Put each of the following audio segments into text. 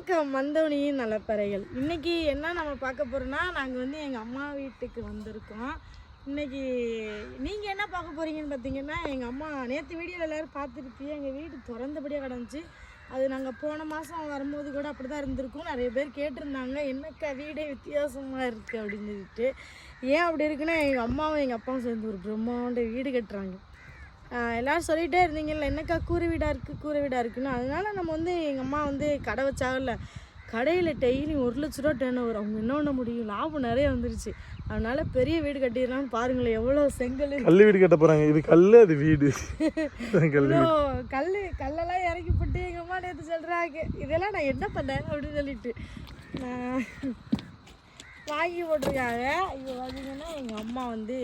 வணக்கம் மந்தவனியின் நலப்பறைகள். இன்றைக்கி என்ன நம்ம பார்க்க போகிறோன்னா நாங்கள் வந்து எங்கள் அம்மா வீட்டுக்கு வந்திருக்கோம். இன்றைக்கி நீங்கள் என்ன பார்க்க போறீங்கன்னு பார்த்தீங்கன்னா எங்கள் அம்மா நேற்று வீடியோவில் எல்லோரும் பார்த்துருப்பீங்க எங்கள் வீடு திறந்தபடியாக கிடந்துச்சு. அது நாங்கள் போன மாதம் வரும்போது கூட அப்படி தான் இருந்திருக்கும். நிறைய பேர் கேட்டிருந்தாங்க என்னக்கா வீடே வித்தியாசமாக இருக்குது அப்படின்னு சொல்லிட்டு. ஏன் அப்படி இருக்குன்னா எங்கள் அம்மாவும் எங்கள் அப்பாவும் சேர்ந்து ஒரு பிரம்மாண்ட வீடு கட்டுறாங்க. எல்லாரும் சொல்லிகிட்டே இருந்தீங்கல்ல என்னக்கா கூரை வீடாக இருக்குது கூரை வீடாக இருக்குன்னு. அதனால நம்ம வந்து எங்கள் அம்மா வந்து கடை வச்சாகல கடையில் டெய்லி ஒரு லட்ச ரூபா டேர்ன் ஓவர் அவங்க என்ன பண்ண முடியும்? லாபம் நிறைய வந்துருச்சு. அதனால பெரிய வீடு கட்டிடலாம்னு பாருங்களேன் எவ்வளோ செங்கல். கல் வீடு கட்ட போறாங்க. இது கல்லு அது வீடு. கல் கல் கல்லெல்லாம் இறக்கி போட்டு எங்கள் அம்மா நேற்று சொல்கிறாங்க இதெல்லாம் நான் என்ன பண்ணேன் அப்படின்னு சொல்லிட்டு. வாங்கி போட்டிருக்காங்க. இப்போ பார்த்தீங்கன்னா எங்கள் அம்மா வந்து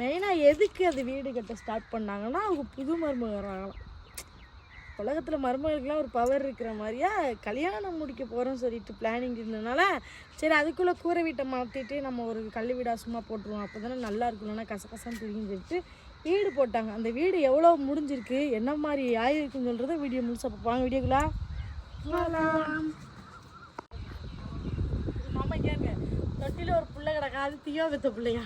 மெயினாக எதுக்கு அது வீடு கட்ட ஸ்டார்ட் பண்ணாங்கன்னா அவங்க புது மருமக வராங்களாம் உலகத்தில் மருமகளுக்கெல்லாம் ஒரு பவர் இருக்கிற மாதிரியா கல்யாணம் முடிக்க போகிறோம்னு சொல்லிட்டு பிளானிங் இருந்ததுனால சரி அதுக்குள்ளே கூரை வீட்டை மாற்றிட்டு நம்ம ஒரு கல் வீடா சும்மா போட்டுருவோம். அப்போ தானே நல்லா இருக்கும் இல்லைன்னா கசகசன்னு தெரியும் சொல்லிட்டு வீடு போட்டாங்க. அந்த வீடு எவ்வளோ முடிஞ்சிருக்கு என்ன மாதிரி ஆயிருக்குன்னு சொல்கிறத வீடியோ முழுசா பார்ப்பாங்க வீடியோக்குள்ளா. மாமா கேங்க தொட்டில ஒரு பிள்ளை கிடக்கா அது தீயோ வித்த பிள்ளையா.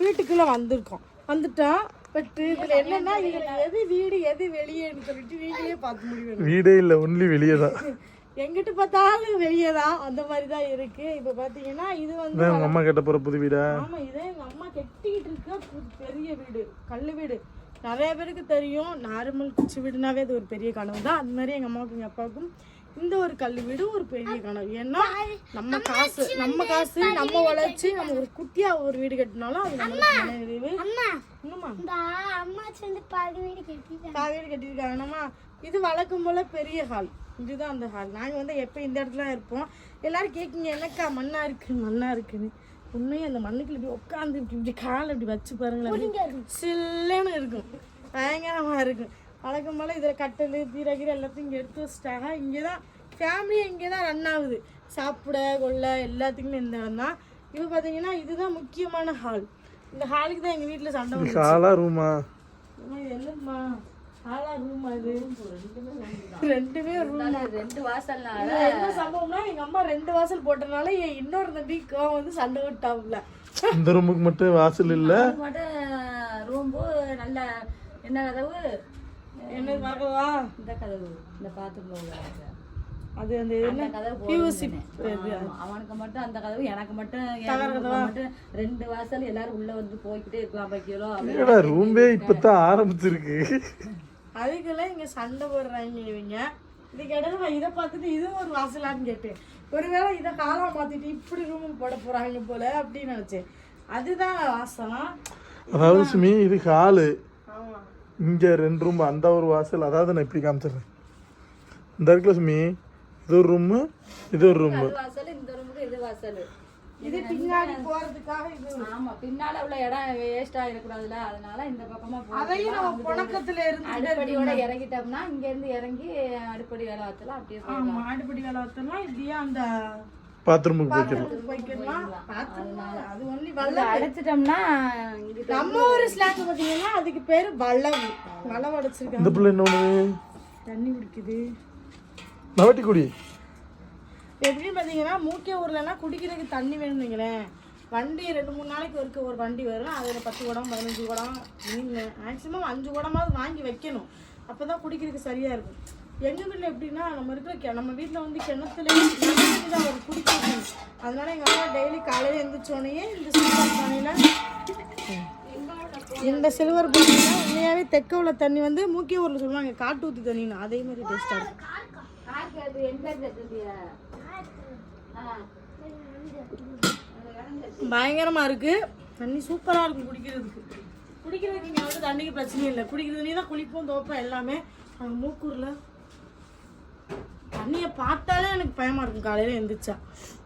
வீட்டுக்குள்ள வந்திருக்கோம் வந்துட்டோம் பட் இதுல என்னன்னா இதுல எது வீடு எது வெளியேன்னு சொல்லிட்டு நீங்களே பார்த்து முடியும் வீடே இல்லை ஒன்லி வெளியே தான் எங்கிட்டு பார்த்தாலும் வெளியே தான் அந்த மாதிரி தான் இருக்கு இப்போ பார்த்தீங்கன்னா இது வந்து உங்க அம்மா கட்ட போற புது வீடா ஆமா இதே எங்க அம்மா கட்டிக்கிட்டு இருக்க பெரிய வீடு கல் வீடு நிறைய பேருக்கு தெரியும் நார்மல் குச்சி வீடுனாவே அது ஒரு பெரிய கனவு தான் அது மாதிரி எங்க அம்மாவுக்கும் எங்க அப்பாவுக்கும் இந்த ஒரு கல் வீடு ஒரு பெரிய கனவு. ஏன்னா நம்ம காசு நம்ம காசு நம்ம உழைச்சி நம்ம ஒரு குட்டியா ஒரு வீடு கட்டினாலும் அது நம்மளுக்கு பாதி வீடு கட்டிட்டாங்க. கா வீடு கட்டியிருக்காங்க. நம்ம இது வழக்கம் போல பெரிய ஹால் இதுதான் அந்த ஹால் நாங்கள் வந்து எப்போ இந்த இடத்துல தான் இருப்போம்? எல்லாரும் கேட்குங்க என்னக்கா மண்ணா இருக்கு மண்ணா இருக்குன்னு. உண்மையும் அந்த மண்ணுக்குள்ள இப்படி உட்காந்து இப்படி இப்படி காலை இப்படி வச்சு பாருங்களேன். சில்லுன்னு இருக்கும். பயங்கரமா இருக்கும். வழக்கம் போல இதில் கட்டல் தீரகீரை எல்லாத்தையும் இங்கே எடுத்து வச்சிட்டாங்க. இங்கே தான் ஃபேமிலி இங்கே தான் ரன் ஆகுது. சாப்பிட கொள்ள எல்லாத்துக்குமே இந்த இடம் தான். இப்போ பார்த்தீங்கன்னா இதுதான் முக்கியமான ஹால் இந்த ஹாலுக்கு தான் எங்கள் வீட்டில் சண்டை இது காலா ரூமா இது என்னம்மா? ஹாலா ரூமா இது? ரெண்டுமே ரூம் ரெண்டு வாசல்னா என்ன சம்பவம்னா எங்க அம்மா ரெண்டு வாசல் போட்டனால என் இன்னொரு தம்பி கோவம் வந்து சண்டை விட்டாப்ல இந்த ரூமுக்கு மட்டும் வாசல் இல்ல? ரூம்பு நல்ல என்ன கதவு? என்ன பார்க்கவா? இந்த கதவு இந்த பாத்ரூம் அது அந்த கதவு பியூசி அவனுக்கு மட்டும் அந்த கதவு எனக்கு மட்டும் மட்டும் ரெண்டு வாசல் எல்லாரும் உள்ள வந்து போய்க்கிட்டே இருக்கலாம் வைக்கிறோம் ஏடா ரூம்பே இப்பதான் ஆரம்பிச்சிருக்கு. அதுக்கெல்லாம் இங்க சண்டை போடுறாங்க இவங்க. இதுக்கு இடையில நான் இதை பார்த்துட்டு இதுவும் ஒரு வாசலான்னு கேட்டேன். ஒருவேளை இதை காலம் மாத்திட்டு இப்படி ரூம் போட போறாங்க போல அப்படின்னு நினைச்சேன். அதுதான் வாசலாம் அதாவது சுமி இது ஹாலு ஆமா. இங்க ரெண்டு ரூம் அந்த ஒரு வாசல் அதாவது நான் இப்படி காமிச்சிடுறேன். இந்த இருக்குல்ல சுமி இது ஒரு ரூமு இது ஒரு ரூமு இது வாசல் இந்த ரூமுக்கு இது வாசல். இது பின்னாடி போறதுக்காக இது ஆமா பின்னால உள்ள இடம் வேஸ்ட் ஆயிடக்கூடாதுல அதனால இந்த பக்கமா அதையும் நம்ம புழக்கத்துல இருந்து அடுப்படியோட இறங்கிட்டோம்னா இங்க இருந்து இறங்கி அடுப்படி வேலை வச்சலாம் அப்படியே. ஆமா ஆடுபடி வேலை வச்சோம்னா இப்படியே அந்த பாத்ரூமுக்கு போய்க்கலாம் அடைச்சிட்டோம்னா நம்ம ஒரு ஸ்லாங் பாத்தீங்கன்னா அதுக்கு பேரு வளவு வளவு அடைச்சிருக்காங்க. இந்த பிள்ளை என்ன தண்ணி குடிக்குது. நவட்டி குடி. எப்படின்னு பாத்தீங்கன்னா மூக்கிய ஊர்லன்னா குடிக்கிறதுக்கு தண்ணி வேணுங்களேன் வண்டி ரெண்டு மூணு நாளைக்கு ஒருக்க ஒரு வண்டி வரும். அதில் பத்து குடம் பதினஞ்சு குடம் மேக்ஸிமம் அஞ்சு குடமாவது வாங்கி வைக்கணும். அப்போ தான் குடிக்கிறதுக்கு சரியாக இருக்கும். எங்கள் வீட்டில் எப்படின்னா நம்ம இருக்கிற கெ நம்ம வீட்டில் வந்து கிணத்துல தான் அவர் குடிக்க அதனால எங்கள் அம்மா டெய்லி காலையில் எழுந்திரிச்சோடனே இந்த சில்வர் பானையில் இந்த சில்வர் பானையில் உண்மையாகவே தெக்க உள்ள தண்ணி வந்து மூக்கிய ஊரில் சொல்லுவாங்க காட்டு ஊற்றி தண்ணின்னு. அதே மாதிரி டேஸ்ட்டாக இருக்கும். பயங்கரமாக இருக்கு. தண்ணி சூப்பராக இருக்கும் குடிக்கிறதுக்கு. குடிக்கிறதுக்கு இங்கே வந்து தண்ணிக்கு பிரச்சனை இல்லை. குடிக்கிற தண்ணி தான் குளிப்போம் துவைப்போம் எல்லாமே. அங்க மூக்கூரில் தண்ணியை பார்த்தாலே எனக்கு பயமா இருக்கும். காலையில எந்திரிச்சா.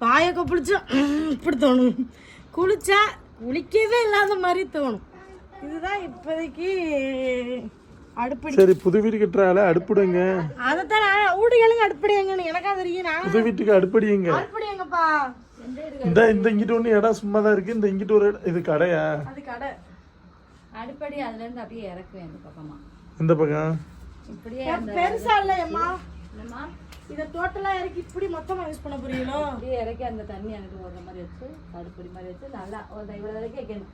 பாய கொப்பளிச்சா இப்படி தோணும். குளிச்சா குளிக்கவே இல்லாத மாதிரி தோணும். இதுதான் இப்போதைக்கு அடுப்படி. சரி புது வீடு கட்டுறால அடுப்புடுங்க. அதைத்தான் நான் ஊடிகளுங்க அடுப்படி எங்கன்னு. எனக்கா தெரியும். நான் புது வீட்டுக்கு அடுப்படிங்க அடுப்படி எங்கப்பா? இந்த இந்த இங்கிட்ட ஒன்று இடம் சும்மா தான் இருக்கு. இந்த இங்கிட்ட ஒரு இடம் இது கடையா? அது கடை. அடுப்படி அதுல இருந்து அப்படியே இறக்குவேன் இந்த பக்கமா. இந்த பக்கம்? இப்படியே பெருசா இல்லையம்மா. என்னம்மா? இதை டோட்டலாக இறக்கி இப்படி மொத்தமாக யூஸ் பண்ண போறீங்களோ? அப்படியே இறக்கி அந்த தண்ணி எனக்கு ஓடுற மாதிரி வச்சு அடுப்படி மாதிரி வச்சு நல்லா ஒரு இவ்வளோ வரைக்கும் வைக்கணும்.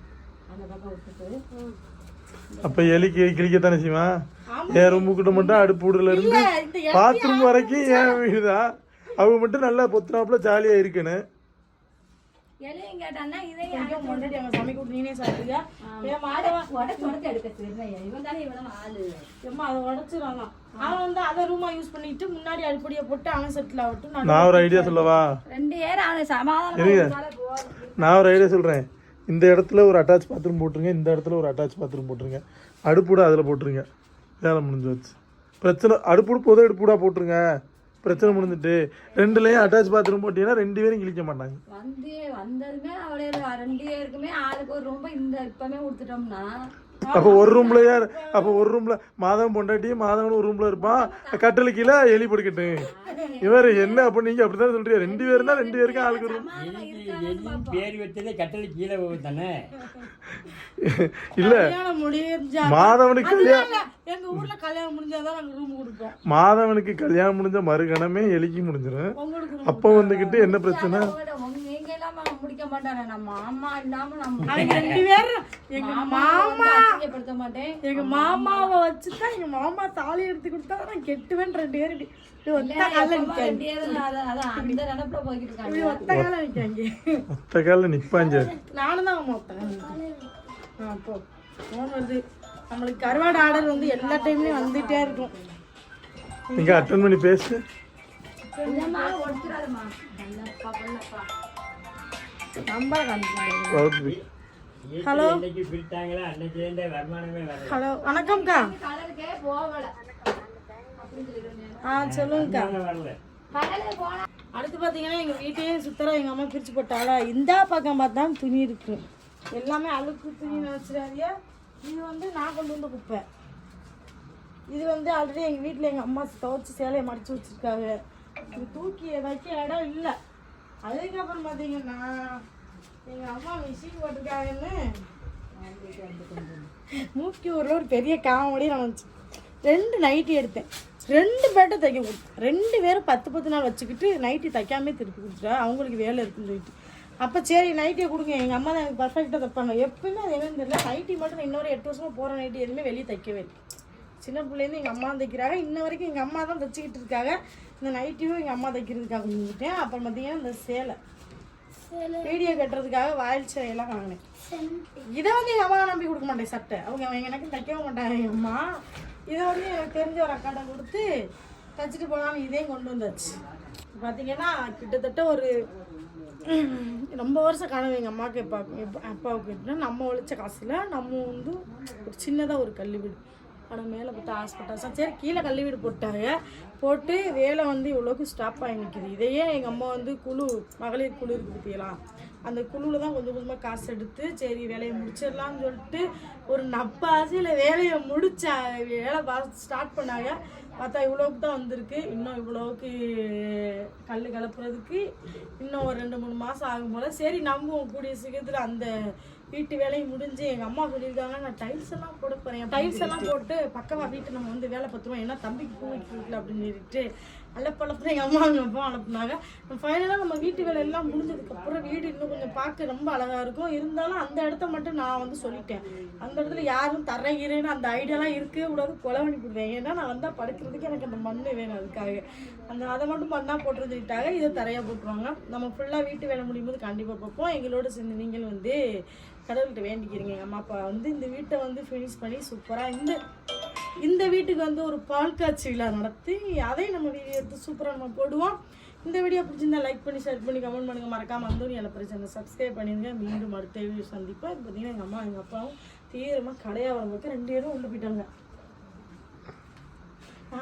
அந்த பக்கம் விட்டுட்டு. அப்ப எலிக்கு கிழிக்கத்தானே செய்வான்? என் ரூமுக்கிட்ட மட்டும் அடுப்பு விடுல இருந்து பாத்ரூம் வரைக்கும் ஏன் வீடுதான் அவங்க மட்டும் நல்லா பொத்துனாப்புல ஜாலியா இருக்கணும். இலையும் கேட்டான்னா ஐயோ, முன்னாடி அங்க சமைக்க விட்டு நீனே உடச்சு உடச்சு எடுக்க தெரியும் இவன் தானே இவன் ஆளு அதை உடச்சிடலாம். அவன் வந்து அதை ரூமா யூஸ் பண்ணிட்டு முன்னாடி அடுப்படியை போட்டு அவன் செட்டில் ஆகட்டும். நான் நான் ஒரு ஐடியா சொல்லவா? ரெண்டு பேரும் அவனை சமாதானம் போதும். நான் ஒரு ஐடியா சொல்றேன். இந்த இடத்துல ஒரு அட்டாச் பாத்ரூம் போட்டுருங்க இந்த இடத்துல ஒரு அட்டாச் பாத்ரூம் போட்டுருங்க. அடுப்புட அதில் போட்டுருங்க. வேலை முடிஞ்சு வச்சு பிரச்சனை அடுப்புடு பொது அடுப்புடா போட்டுருங்க. பிரச்சனை முடிஞ்சிட்டு. ரெண்டுலேயும் அட்டாச் பாத்ரூம் போட்டீங்கன்னா ரெண்டு பேரும் கிழிக்க மாட்டாங்க. வந்து வந்ததுமே அவளே ரெண்டு பேருக்குமே ஆளுக்கு ஒரு ரொம்ப இந்த இப்பமே கொடுத்துட்டோம்னா அப்போ ஒரு ரூம்ல யார்? அப்போ ஒரு ரூம்ல மாதவன் பொண்டாட்டி மாதவன் ஒரு ரூம்ல இருப்பான். கட்டில கீழே எலி படுக்கட்டு. இவர் என்ன அப்போ நீங்க அப்படிதான் சொல்றீங்க? ரெண்டு பேருனா ரெண்டு பேருக்கும் ஆளுக்கு ரூம் பேர் வச்சதே கட்டளை கீழே தானே? இல்ல. கல்யாணம் முடிஞ்சா மாதவனுக்கு கல்யாணம் இல்ல, எங்க ஊர்ல கல்யாணம் முடிஞ்சாதான் நாங்க ரூம் கொடுப்போம். மாதவனுக்கு கல்யாணம் முடிஞ்ச மறுகணமே எலிக்கு முடிஞ்சிடும். அப்போ வந்துகிட்டு என்ன பிரச்சனை அவங்களோட உங்க- நீங்க இல்லாம அவன் முடிக்க மாட்டானே நம்ம அம்மா இல்லாம நம்ம அவங்க ரெண்டு பேரும் எங்க மாமா அசிங்கப்படுத்த மாட்டேன். எங்க மாமாவை வச்சுதான் எங்க மாமா தாலி எடுத்து கொடுத்தா நான் கெட்டுவேன் ரெண்டு பேரும் ஒத்த கால நிப்பாஞ்ச நானும் தான் ஒத்த கால போ. ஃபோன் வருது. நம்மளுக்கு கருவாடு ஆர்டர் வந்து எல்லா டைம்லயும் வந்துட்டே இருக்கும். நீங்க அட்டன் பண்ணி பேசு. ஹலோ? ஹலோ வணக்கம்க்கா. ஆ சொல்லுங்கக்கா. அடுத்து பார்த்தீங்கன்னா எங்கள் வீட்டையே சுத்தர எங்கள் அம்மா பிரித்து போட்டாளா? இந்த பக்கம் பார்த்தா துணி இருக்கு. எல்லாமே அழுக்கு துணி நினச்சிடாதிய இது வந்து நான் கொண்டு வந்த குப்பை. இது வந்து ஆல்ரெடி எங்கள் வீட்டில் எங்கள் அம்மா துவைச்சி சேலையை மடித்து வச்சுருக்காங்க. இது தூக்கி வைக்க இடம் இல்லை. அதுக்கப்புறம் பார்த்தீங்கன்னா எங்கள் அம்மா மிஷின் போட்டிருக்காங்கன்னு. மூக்கி ஊரில் ஒரு பெரிய காமெடி நடந்துச்சு ரெண்டு நைட்டி எடுத்தேன். ரெண்டு பேட்டை தைக்க கொடுத்தேன். ரெண்டு பேரும் பத்து பத்து நாள் வச்சுக்கிட்டு நைட்டி தைக்காமே திருப்பி கொடுத்துட்டா அவங்களுக்கு வேலை இருக்குன்னு சொல்லிட்டு. அப்போ சரி நைட்டியை கொடுங்க. எங்கள் அம்மா தான் எனக்கு பர்ஃபெக்டாக தைப்பாங்க. எப்பவுமே அது என்னன்னு தெரியல. நைட்டி மட்டும் நான் இன்னொரு எட்டு வருஷமாக போகிற நைட்டி எதுவுமே வெளியே தைக்கவே இல்லை. சின்ன பிள்ளைலேருந்து எங்கள் அம்மா தைக்கிறாங்க. இன்ன வரைக்கும் எங்கள் அம்மா தான் தைச்சிக்கிட்டு இருக்காங்க. இந்த நைட்டியும் எங்கள் அம்மா தைக்கிறதுக்காக கொடுத்துட்டேன் அப்புறம் பார்த்தீங்கன்னா இந்த சேலை. வீடியோ கட்டுறதுக்காக வாயில் சேலையெல்லாம் வாங்கினேன். இதை வந்து எங்கள் அம்மா நம்பி கொடுக்க மாட்டேன் சட்டை. அவங்க எனக்கு தைக்கவும் மாட்டாங்க எங்கள் அம்மா. இதை வந்து எனக்கு தெரிஞ்ச ஒரு அக்காட்ட கொடுத்து தைச்சிட்டு போகலான்னு இதையும் கொண்டு வந்தாச்சு. பார்த்தீங்கன்னா கிட்டத்தட்ட ஒரு ரொம்ப வருஷம் கனவு எங்கள் அம்மாவுக்கு எப்பா எப்பா- அப்பாவுக்கு. நம்ம உழைச்ச காசில் நம்ம வந்து ஒரு சின்னதாக ஒரு கல் வீடு ஆனால் மேலே போட்டு ஹாஸ்பிட்டல் சரி கீழே கள்ளி வீடு போட்டாங்க. போட்டு வேலை வந்து இவ்வளோக்கு ஸ்டாப் ஆகி நிற்கிது இதையே எங்கள் அம்மா வந்து குழு மகளிர் குழு இருக்கு பார்த்தீங்களா அந்த குழுவில் தான் கொஞ்சம் கொஞ்சமாக காசு எடுத்து சரி வேலையை முடிச்சிடலாம்னு சொல்லிட்டு ஒரு நப்பாசையில் வேலையை முடித்தா வேலை பார்த்து ஸ்டார்ட் பண்ணாங்க. பார்த்தா இவ்வளோக்கு தான் வந்திருக்கு. இன்னும் இவ்வளோவுக்கு கல் கலப்புறதுக்கு இன்னும் ஒரு ரெண்டு மூணு மாதம் ஆகும் போல். சரி நம்புவோம். கூடிய சீக்கிரத்தில் அந்த வீட்டு வேலையும் முடிஞ்சு எங்கள் அம்மா சொல்லியிருக்காங்க நான் டைல்ஸ் எல்லாம் போட போகிறேன் டைல்ஸ் எல்லாம் போட்டு பக்கமாக வீட்டு நம்ம வந்து வேலை பார்த்துருவோம். ஏன்னா தம்பிக்கு பூ வைக்கல அப்படின்னு சொல்லிட்டு அலப்பழப்பம் எங்கள் அம்மா அப்பா அனுப்புனாங்க ஃபைனலாக நம்ம வீட்டு வேலை எல்லாம் முடிஞ்சதுக்கப்புறம் வீடு இன்னும் கொஞ்சம் பார்க்க ரொம்ப அழகாக இருக்கும். இருந்தாலும் அந்த இடத்த மட்டும் நான் வந்து சொல்லிட்டேன். அந்த இடத்துல யாரும் தரகிறேன்னு அந்த ஐடியாலாம் இருக்கவே கூடாது. கொலை பண்ணி கொடுவேன் ஏன்னா நான் வந்தால் படுக்கிறதுக்கு எனக்கு அந்த மண் வேணும் அதுக்காக. அந்த அதை மட்டும் மண்ணாக போட்டு சொல்லிட்டாங்க இதை தரையாக போட்டுருவாங்க. நம்ம ஃபுல்லாக வீட்டு வேலை முடியும் போது கண்டிப்பாக பார்ப்போம். எங்களோட சேர்ந்து நீங்களும் வந்து கடவுள்கிட்ட வேண்டிக்கிறீங்க. எங்கள் அம்மா அப்பா வந்து இந்த வீட்டை வந்து ஃபினிஷ் பண்ணி சூப்பராக இந்த இந்த வீட்டுக்கு வந்து ஒரு பால் காட்சி விழா நடத்தி அதையும் நம்ம வீடியோ எடுத்து சூப்பராக நம்ம போடுவோம். இந்த வீடியோ பிடிச்சிருந்தா லைக் பண்ணி ஷேர் பண்ணி கமெண்ட் பண்ணுங்கள் மறக்காமல் வந்து எல்லாம் பிரச்சனை சப்ஸ்கிரைப் பண்ணிடுங்க. மீண்டும் அடுத்த வீடியோ சந்திப்போம். இப்போ பார்த்தீங்கன்னா எங்கள் அம்மா எங்கள் அப்பாவும் தீவிரமாக கடையாக பக்கம் ரெண்டு பேரும் உள்ள போயிட்டாங்க.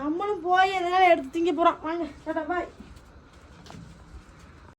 நம்மளும் போய் எதனால எடுத்து திங்க போகிறோம் வாங்க டாடா பாய்